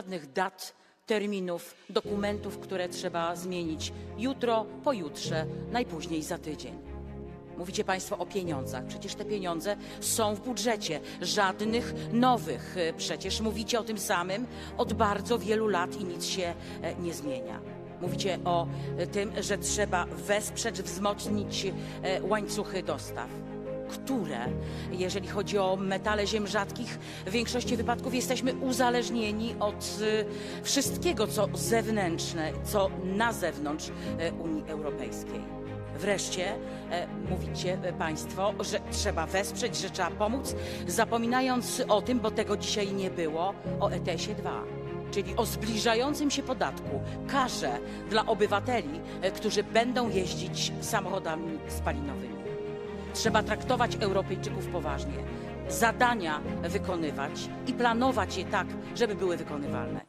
żadnych dat, terminów, dokumentów, które trzeba zmienić jutro, pojutrze, najpóźniej za tydzień. Mówicie Państwo o pieniądzach. Przecież te pieniądze są w budżecie. Żadnych nowych. Przecież mówicie o tym samym od bardzo wielu lat i nic się e, nie zmienia. Mówicie o e, tym, że trzeba wesprzeć, wzmocnić e, łańcuchy dostaw które, jeżeli chodzi o metale ziem rzadkich, w większości wypadków jesteśmy uzależnieni od y, wszystkiego, co zewnętrzne, co na zewnątrz y, Unii Europejskiej. Wreszcie e, mówicie Państwo, że trzeba wesprzeć, że trzeba pomóc, zapominając o tym, bo tego dzisiaj nie było, o ETS-ie 2 czyli o zbliżającym się podatku, karze dla obywateli, którzy będą jeździć samochodami spalinowymi. Trzeba traktować Europejczyków poważnie, zadania wykonywać i planować je tak, żeby były wykonywalne.